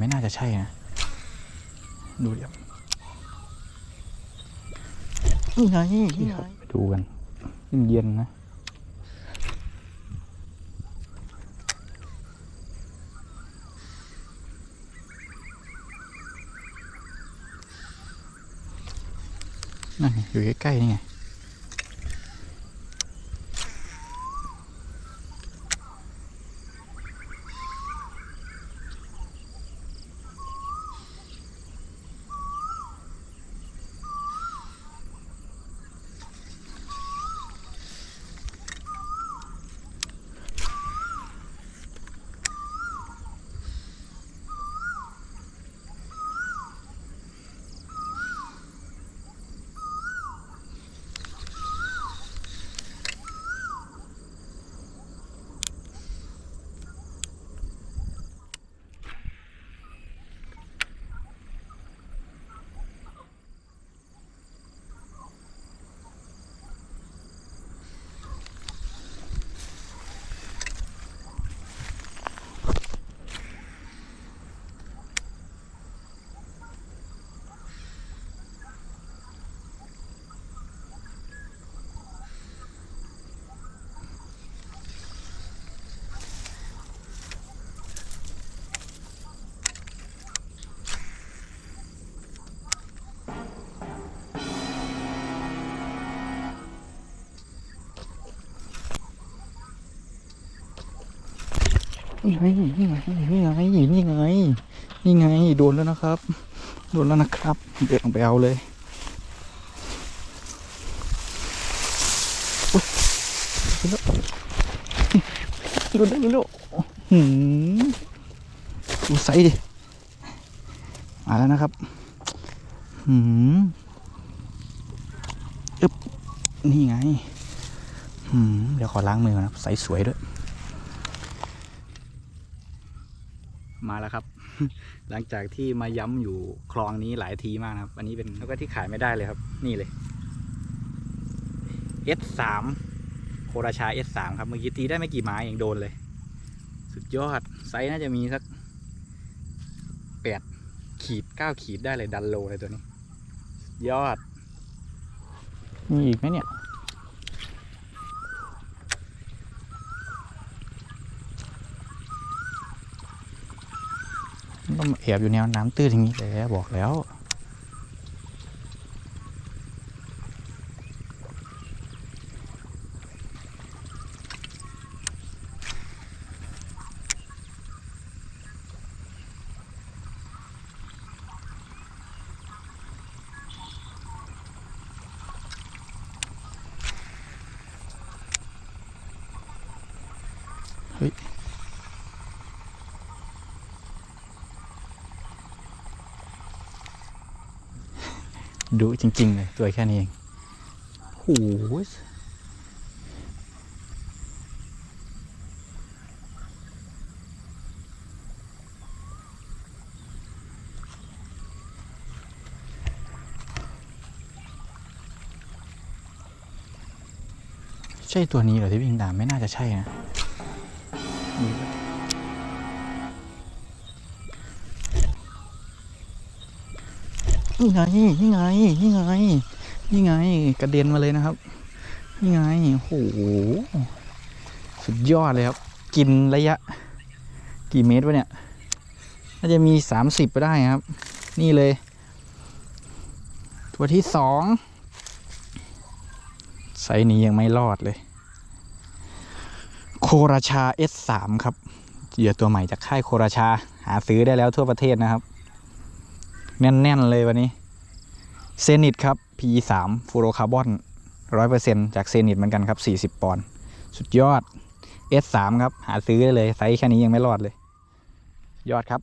ไม่น่าจะใช่นะ ดูเดี๋ยวนี่ไงนี่ครับไปดูกันเย็นๆนะนั่นไงอยู่ใกล้ๆนี่ไง นี่ไงนี่ไงนี่ไงนี่ไงนี่ไงโดนแล้วนะครับ โดนแล้วนะครับ เดินลงไปเอาเลยโดนแล้วโดนแล้วหืมดูไซส์ดิ มาแล้วนะครับ หืมอึ๊บ นี่ไง หืม เดี๋ยวขอล้างมือก่อนนะ ใสสวยด้วย มาแล้วครับ หลังจากที่มาย้ำอยู่คลองนี้หลายทีมากนะครับ อันนี้เป็นแล้วก็ที่ขายไม่ได้เลยครับ นี่เลย S3 โคราชา S3 ครับเมื่อกี้ตีได้ไม่กี่ไม้เองโดนเลย สุดยอด ไซส์น่าจะมีสักแปดขีดเก้าขีดได้เลยดันโลเลยตัวนี้ ยอด มีอีกไหมเนี่ย ต้องแอบอยู่แนวน้ำตื้นอย่างนี้แหละบอกแล้วเฮ้ย ดูจริง ๆ เลย ตัวแค่นี้เองโอ้โหใช่ตัวนี้เหรอที่วิ่งตามไม่น่าจะใช่นะ นี่ไงนี่ไงนี่ไงนี่ไง กระเด็นมาเลยนะครับ นี่ไงโอ้โหสุดยอดเลยครับ กินระยะ กี่เมตรวะเนี่ยน่าจะมีสามสิบไปได้ครับ นี่เลย ตัวที่สองไซนี้ยังไม่รอดเลย โคราชา S3 ครับเหยื่อตัวใหม่จากค่ายโคราชา หาซื้อได้แล้วทั่วประเทศนะครับ แน่น ๆ เลยวันนี้ เซนิตครับ P3 ฟูโรคาร์บอน100%จากเซนิตเหมือนกันครับ 40 ปอนด์สุดยอด S3 ครับ หาซื้อได้เลย ไซส์แค่นี้ยังไม่รอดเลย ยอดครับ